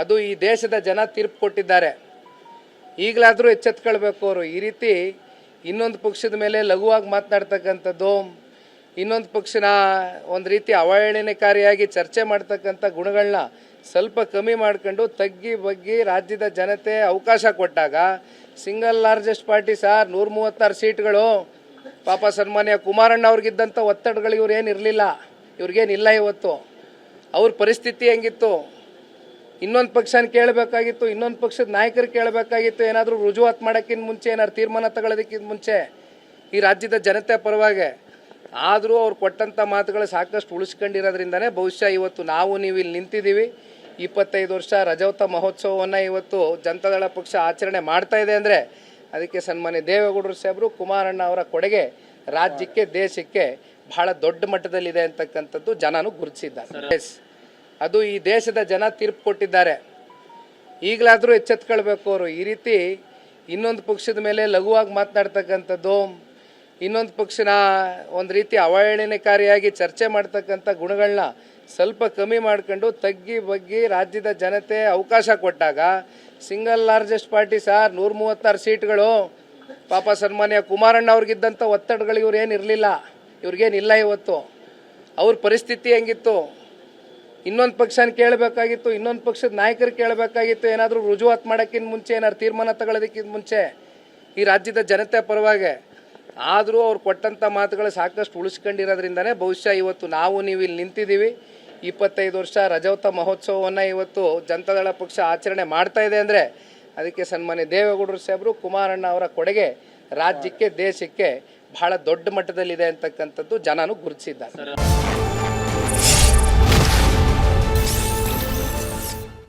ಅದು ಈ ದೇಶದ ಜನ ತೀರ್ಪು ಕೊಟ್ಟಿದ್ದಾರೆ. ಈಗಲಾದರೂ ಎಚ್ಚೆತ್ಕೊಳ್ಬೇಕು ಅವರು. ಈ ರೀತಿ ಇನ್ನೊಂದು ಪಕ್ಷದ ಮೇಲೆ ಲಘುವಾಗಿ ಮಾತನಾಡ್ತಕ್ಕಂಥದ್ದು, ಇನ್ನೊಂದು ಪಕ್ಷನ ಒಂದು ರೀತಿ ಅವಹೇಳನಕಾರಿಯಾಗಿ ಚರ್ಚೆ ಮಾಡ್ತಕ್ಕಂಥ ಗುಣಗಳನ್ನ ಸ್ವಲ್ಪ ಕಮ್ಮಿ ಮಾಡ್ಕೊಂಡು ತಗ್ಗಿ ಬಗ್ಗಿ ರಾಜ್ಯದ ಜನತೆ ಅವಕಾಶ ಕೊಟ್ಟಾಗ ಸಿಂಗಲ್ ಲಾರ್ಜೆಸ್ಟ್ ಪಾರ್ಟಿ ಸರ್ ನೂರ ಮೂವತ್ತಾರು ಸೀಟ್ಗಳು. ಪಾಪ ಸನ್ಮಾನ್ಯ ಕುಮಾರಣ್ಣ ಅವ್ರಿಗಿದ್ದಂಥ ಒತ್ತಡಗಳು ಇವ್ರು ಏನು ಇರಲಿಲ್ಲ. ಇವ್ರಿಗೇನಿಲ್ಲ ಇವತ್ತು. ಅವ್ರ ಪರಿಸ್ಥಿತಿ ಹೆಂಗಿತ್ತು? ಇನ್ನೊಂದು ಪಕ್ಷನ ಕೇಳಬೇಕಾಗಿತ್ತು, ಇನ್ನೊಂದು ಪಕ್ಷದ ನಾಯಕರು ಕೇಳಬೇಕಾಗಿತ್ತು, ಏನಾದರೂ ರುಜುವಾತ್ ಮಾಡೋಕ್ಕಿಂತ ಮುಂಚೆ, ಏನಾದ್ರು ತೀರ್ಮಾನ ತಗೊಳ್ಳೋದಕ್ಕಿಂತ ಮುಂಚೆ ಈ ರಾಜ್ಯದ ಜನತೆ ಪರವಾಗಿ. ಆದರೂ ಅವ್ರು ಕೊಟ್ಟಂಥ ಮಾತುಗಳು ಸಾಕಷ್ಟು ಉಳಿಸ್ಕೊಂಡಿರೋದ್ರಿಂದನೇ ಬಹುಶಃ ಇವತ್ತು ನಾವು ನೀವು ಇಲ್ಲಿ ನಿಂತಿದ್ದೀವಿ. ಇಪ್ಪತ್ತೈದು ವರ್ಷ ರಜೌತ ಮಹೋತ್ಸವವನ್ನು ಇವತ್ತು ಜನತಾದಳ ಪಕ್ಷ ಆಚರಣೆ ಮಾಡ್ತಾ ಇದೆ ಅಂದರೆ ಅದಕ್ಕೆ ಸನ್ಮಾನ್ಯ ದೇವೇಗೌಡರು ಸಾಹೇಬರು, ಕುಮಾರಣ್ಣ ಅವರ ಕೊಡುಗೆ ರಾಜ್ಯಕ್ಕೆ, ದೇಶಕ್ಕೆ ಬಹಳ ದೊಡ್ಡ ಮಟ್ಟದಲ್ಲಿದೆ ಅಂತಕ್ಕಂಥದ್ದು ಜನನು ಗುರುತಿಸಿದ್ದಾರೆ. ಅದು ಈ ದೇಶದ ಜನ ತೀರ್ಪು ಕೊಟ್ಟಿದ್ದಾರೆ. ಈಗಲಾದರೂ ಎಚ್ಚೆತ್ಕೊಳ್ಬೇಕು ಅವರು. ಈ ರೀತಿ ಇನ್ನೊಂದು ಪಕ್ಷದ ಮೇಲೆ ಲಘುವಾಗಿ ಮಾತನಾಡ್ತಕ್ಕಂಥದ್ದು, ಇನ್ನೊಂದು ಪಕ್ಷನ ಒಂದು ರೀತಿ ಅವಹೇಳನಕಾರಿಯಾಗಿ ಚರ್ಚೆ ಮಾಡ್ತಕ್ಕಂಥ ಗುಣಗಳನ್ನ ಸ್ವಲ್ಪ ಕಮ್ಮಿ ಮಾಡ್ಕೊಂಡು ತಗ್ಗಿ ಬಗ್ಗಿ ರಾಜ್ಯದ ಜನತೆ ಅವಕಾಶ ಕೊಟ್ಟಾಗ ಸಿಂಗಲ್ ಲಾರ್ಜೆಸ್ಟ್ ಪಾರ್ಟಿ ಸರ್ ನೂರ ಮೂವತ್ತಾರು ಸೀಟ್ಗಳು. ಪಾಪ ಸನ್ಮಾನ್ಯ ಕುಮಾರಣ್ಣ ಅವ್ರಿಗಿದ್ದಂಥ ಒತ್ತಡಗಳು ಇವ್ರು ಏನು ಇರಲಿಲ್ಲ. ಇವ್ರಿಗೇನಿಲ್ಲ ಇವತ್ತು. ಅವ್ರ ಪರಿಸ್ಥಿತಿ ಹೆಂಗಿತ್ತು? ಇನ್ನೊಂದು ಪಕ್ಷನ ಕೇಳಬೇಕಾಗಿತ್ತು, ಇನ್ನೊಂದು ಪಕ್ಷದ ನಾಯಕರು ಕೇಳಬೇಕಾಗಿತ್ತು, ಏನಾದರೂ ರುಜುವಾತ್ ಮಾಡೋಕ್ಕಿಂತ ಮುಂಚೆ, ಏನಾದ್ರು ತೀರ್ಮಾನ ತಗೊಳ್ಳೋದಕ್ಕಿಂತ ಮುಂಚೆ ಈ ರಾಜ್ಯದ ಜನತೆ ಪರವಾಗಿ. ಆದರೂ ಅವ್ರು ಕೊಟ್ಟಂಥ ಮಾತುಗಳು ಸಾಕಷ್ಟು ಉಳಿಸ್ಕೊಂಡಿರೋದ್ರಿಂದನೇ ಬಹುಶಃ ಇವತ್ತು ನಾವು ನೀವು ಇಲ್ಲಿ ನಿಂತಿದ್ದೀವಿ. ಇಪ್ಪತ್ತೈದು ವರ್ಷ ರಜೌತ ಮಹೋತ್ಸವವನ್ನು ಇವತ್ತು ಜನತಾದಳ ಪಕ್ಷ ಆಚರಣೆ ಮಾಡ್ತಾ ಇದೆ ಅಂದರೆ ಅದಕ್ಕೆ ಸನ್ಮಾನ್ಯ ದೇವೇಗೌಡರು ಸಾಹೇಬರು, ಕುಮಾರಣ್ಣ ಅವರ ಕೊಡುಗೆ ರಾಜ್ಯಕ್ಕೆ, ದೇಶಕ್ಕೆ ಬಹಳ ದೊಡ್ಡ ಮಟ್ಟದಲ್ಲಿದೆ ಅಂತಕ್ಕಂಥದ್ದು ಜನನು ಗುರುತಿಸಿದ್ದಾರೆ.